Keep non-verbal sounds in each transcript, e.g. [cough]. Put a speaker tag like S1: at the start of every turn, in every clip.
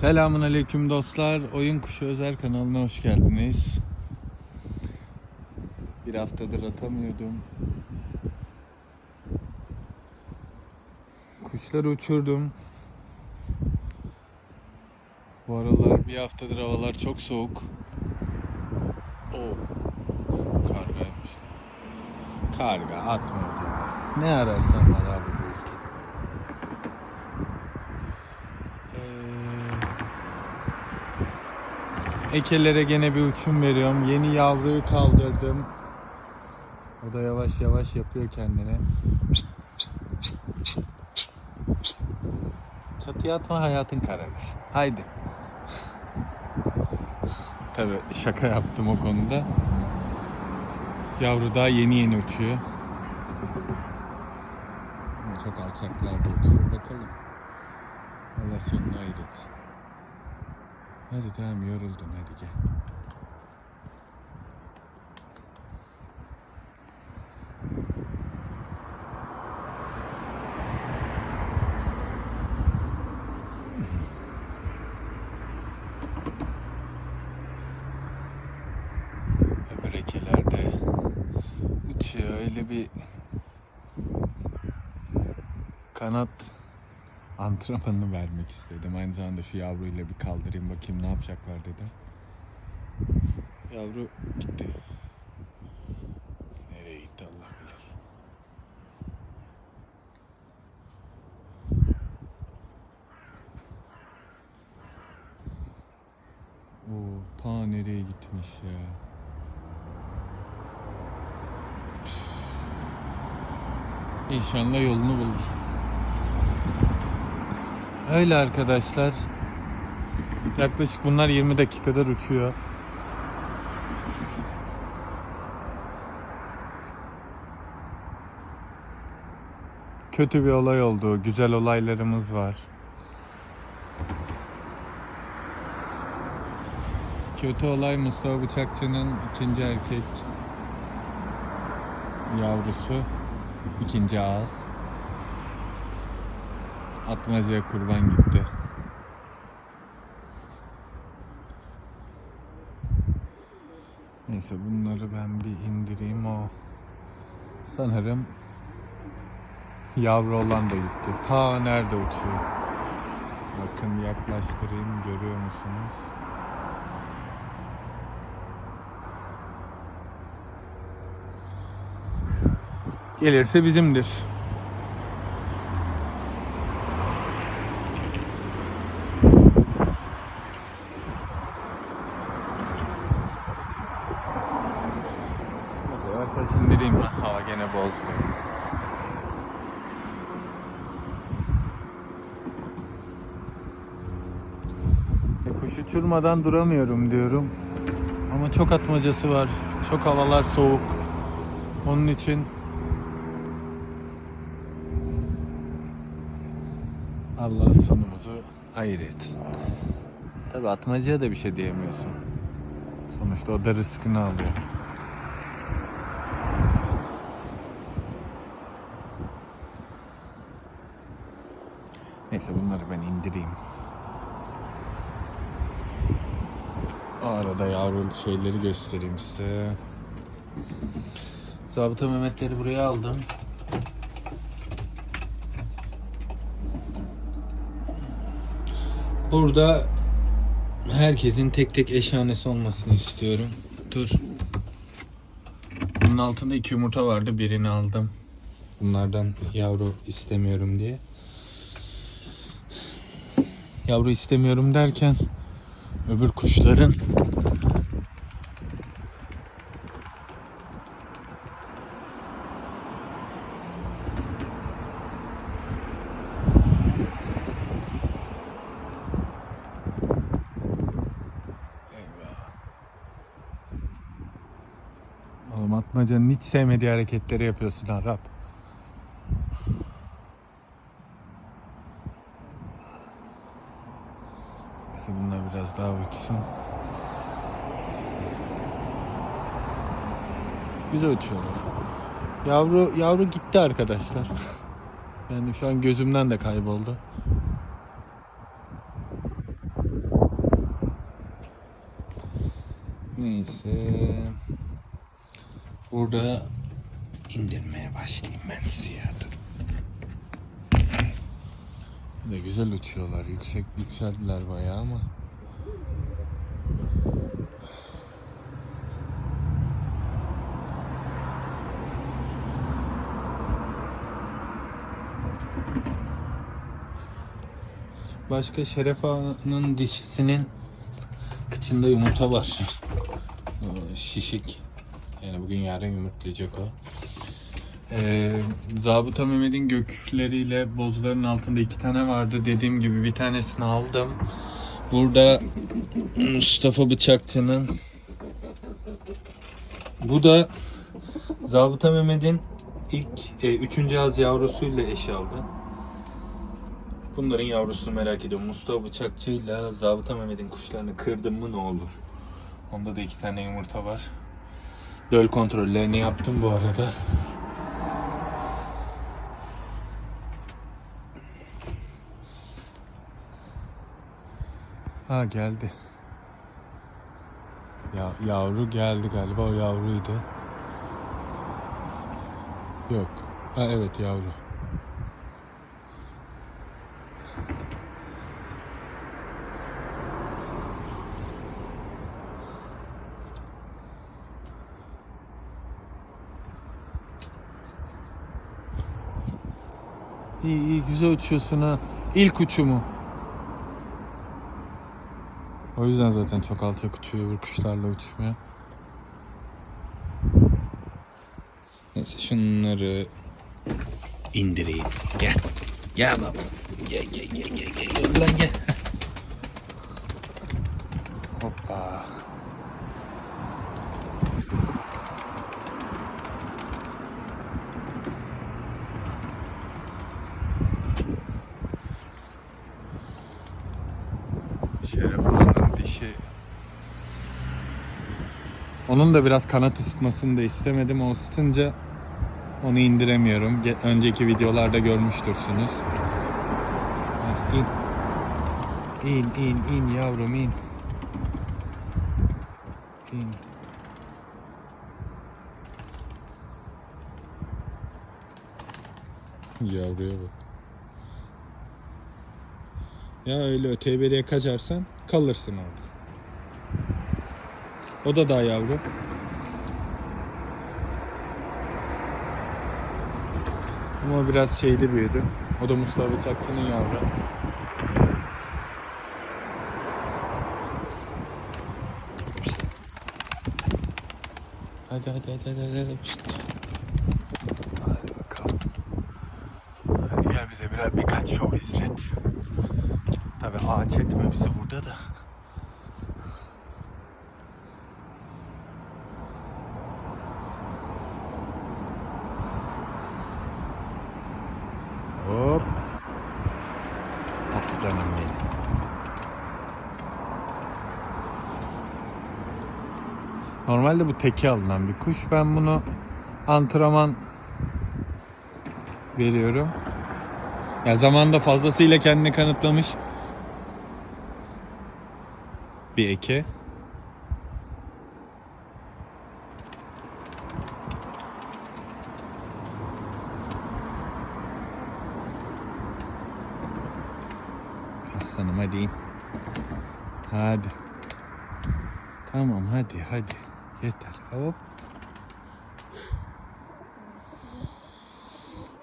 S1: Selamun aleyküm dostlar. Oyun Kuşu Özel kanalına hoş geldiniz. Bir haftadır atamıyordum. Kuşları uçurdum. Bu aralar bir haftadır havalar çok soğuk. Oo. Kargaymış. Karga, atmaca. Ne ararsan var abi Ekelere gene bir uçum veriyorum. Yeni yavruyu kaldırdım. O da yavaş yavaş yapıyor kendine. Çatıya atma hayatın kararır. Haydi. Tabi şaka yaptım o konuda. Yavru daha yeni yeni uçuyor. Çok alçaklarda uçuyor. Bakalım. Allah sonunu hayretsin. Hadi tamam yoruldun hadi gel. Öbür ekelerde uçuyor öyle bir kanat antrenmanını vermek istedim. Aynı zamanda şu yavruyla bir kaldırayım bakayım ne yapacaklar dedim. Yavru gitti. Nereye gitti Allah bilir. Oo, ta nereye gitmiş ya. İnşallah yolunu bulur. Öyle arkadaşlar. Yaklaşık bunlar 20 dakikadır uçuyor. Kötü bir olay oldu. Güzel olaylarımız var. Kötü olay Mustafa Bıçakçı'nın ikinci erkek yavrusu. ikinci ağız. Atmaca'ya kurban gitti. Neyse bunları ben bir indireyim o. Sanırım yavru olan da gitti. Ta nerede uçuyor? Bakın yaklaştırayım görüyor musunuz? Gelirse bizimdir. Neyse yavaş yavaş indireyim ben. Hava gene bozdu. E, uçurmadan duramıyorum diyorum. Ama çok atmacası var. Çok havalar soğuk. Onun için Allah sonumuzu hayır etsin. Tabi atmacaya da bir şey diyemiyorsun. Sonuçta o da rızkını alıyor. Neyse bunları ben indireyim. O arada yavrulu şeyleri göstereyim size. Zabıta Mehmetleri buraya aldım. Burada herkesin tek tek eşhanesi olmasını istiyorum. Dur. Bunun altında iki yumurta vardı. Birini aldım. Bunlardan yavru istemiyorum diye. Yavru istemiyorum derken öbür kuşların. Oğlum Atmaca'nın hiç sevmediği hareketleri yapıyorsun Arap. Neyse bunlar biraz daha uçsun. Güzel uçuyorlar. Yavru, yavru gitti arkadaşlar. [laughs] Yani şu an gözümden de kayboldu. Neyse. Burada indirmeye başlayayım ben suya. Ne güzel uçuyorlar. Yüksek yükseldiler bayağı ama. Başka Şeref Ağa'nın dişisinin kıçında yumurta var. Şişik. Yani bugün yarın yumurtlayacak o. Ee, Zabıta Mehmet'in gökleriyle bozların altında iki tane vardı. Dediğim gibi bir tanesini aldım. Burada Mustafa Bıçakçı'nın bu da Zabıta Mehmet'in ilk e, üçüncü az yavrusuyla eş aldı. Bunların yavrusunu merak ediyorum. Mustafa Bıçakçı'yla Zabıta Mehmet'in kuşlarını kırdım mı ne olur? Onda da iki tane yumurta var. Döl kontrollerini yaptım bu arada. Ha geldi. Ya yavru geldi galiba o yavruydu. Yok. Ha evet yavru. İyi iyi güzel uçuyorsun ha. İlk uçumu. O yüzden zaten çok alçak uçuyor öbür kuşlarla uçmuyor. Neyse şunları indireyim. Gel. Gel baba. Gel gel gel gel gel. Lan gel. Hoppa. Şeref Ağa'nın dişi. Onun da biraz kanat ısıtmasını da istemedim. O ısıtınca onu indiremiyorum. Önceki videolarda görmüştürsünüz. Heh, in. İn in in yavrum in. İn. Yavruya bak. Ya öyle öteye beriye kaçarsan kalırsın orada. O da daha yavru. Ama biraz şeyli büyüdü. O da Mustafa Çakçı'nın yavru. Hadi hadi hadi hadi hadi. hadi. Bakalım. Hadi gel bize biraz birkaç şov izlet. Tabi ağaç etme bizi burada da. Hop. Aslanım benim. Normalde bu teke alınan bir kuş. Ben bunu antrenman veriyorum. Ya zamanında fazlasıyla kendini kanıtlamış bir eke. Aslanım hadi in. Hadi. Tamam hadi hadi. Yeter. Hop.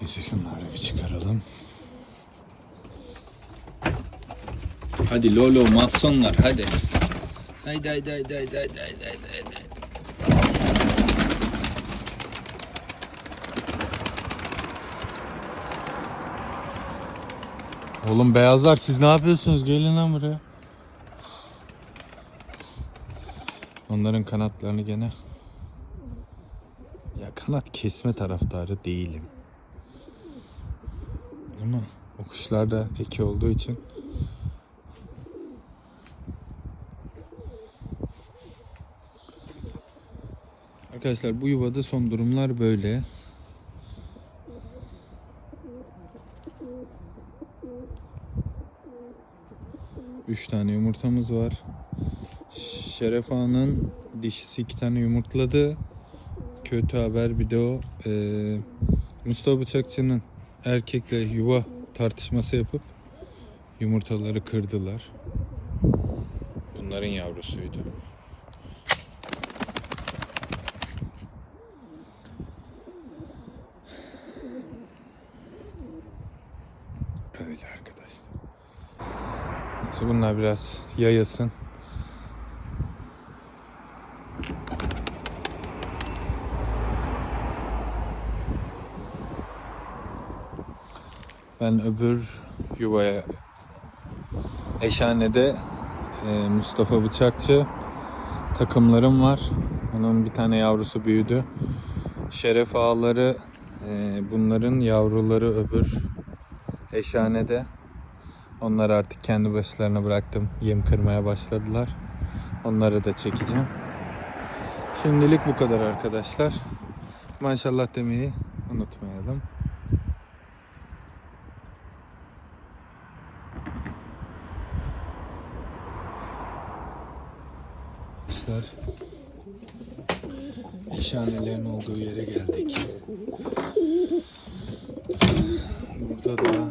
S1: Neyse şunları bir çıkaralım. Hadi Lolo masonlar hadi. Haydi haydi haydi haydi haydi haydi haydi. Oğlum beyazlar siz ne yapıyorsunuz? Gelin lan buraya. Onların kanatlarını gene ya kanat kesme taraftarı değilim. Ama o kuşlar da eki olduğu için Arkadaşlar bu yuvada son durumlar böyle. Üç tane yumurtamız var. Şeref Ağa'nın dişisi iki tane yumurtladı. Kötü haber bir de o. Ee, Mustafa Bıçakçı'nın erkekle yuva tartışması yapıp yumurtaları kırdılar. Bunların yavrusuydu. Öyle arkadaşlar. Neyse bunlar biraz yayılsın. Ben öbür yuvaya Eşhane'de e, Mustafa Bıçakçı takımlarım var. Onun bir tane yavrusu büyüdü. Şeref ağları e, bunların yavruları öbür Eşhane'de. Onları artık kendi başlarına bıraktım. Yem kırmaya başladılar. Onları da çekeceğim. Şimdilik bu kadar arkadaşlar. Maşallah demeyi unutmayalım. Arkadaşlar Eşhanelerin olduğu yere geldik. Burada da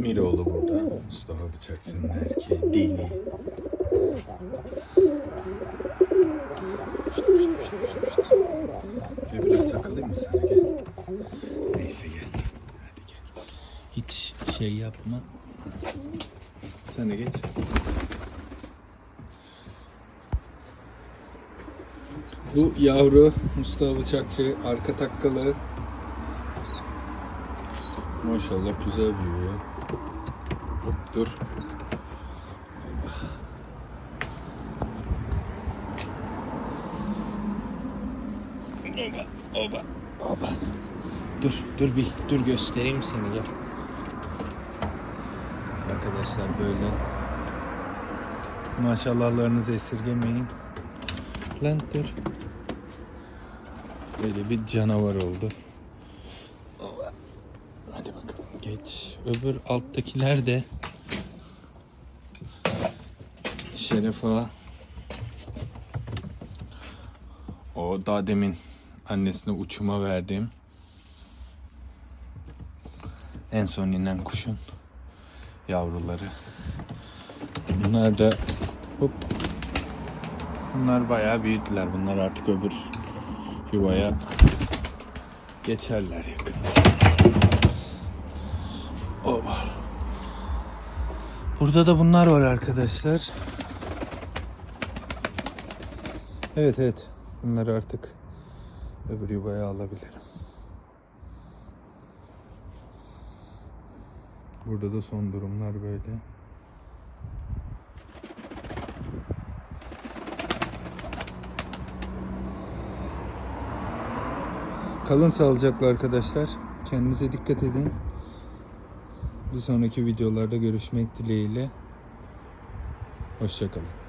S1: Miroğlu burada. Mustafa Bıçakçı'nın erkeği deli. Biraz takılayım mı sana gel. Neyse gel. Hadi gel. Hiç şey yapma. Sen de geç. Bu yavru Mustafa Bıçakçı arka takkalı. Maşallah güzel büyüyor. Dur. Oba, oba. Dur, dur bir, dur göstereyim seni gel. Arkadaşlar böyle maşallahlarınızı esirgemeyin. Lan dur. Böyle bir canavar oldu. Oba. Hadi geç. Öbür alttakiler de Şeref Ağa. O daha demin annesine uçuma verdiğim en son inen kuşun yavruları. Bunlar da hop Bunlar bayağı büyüdüler. Bunlar artık öbür yuvaya geçerler yakın. Oba. Burada da bunlar var arkadaşlar. Evet evet. Bunları artık öbür yuvaya alabilirim. Burada da son durumlar böyle. Kalın sağlıcakla arkadaşlar. Kendinize dikkat edin. Bir sonraki videolarda görüşmek dileğiyle. Hoşçakalın.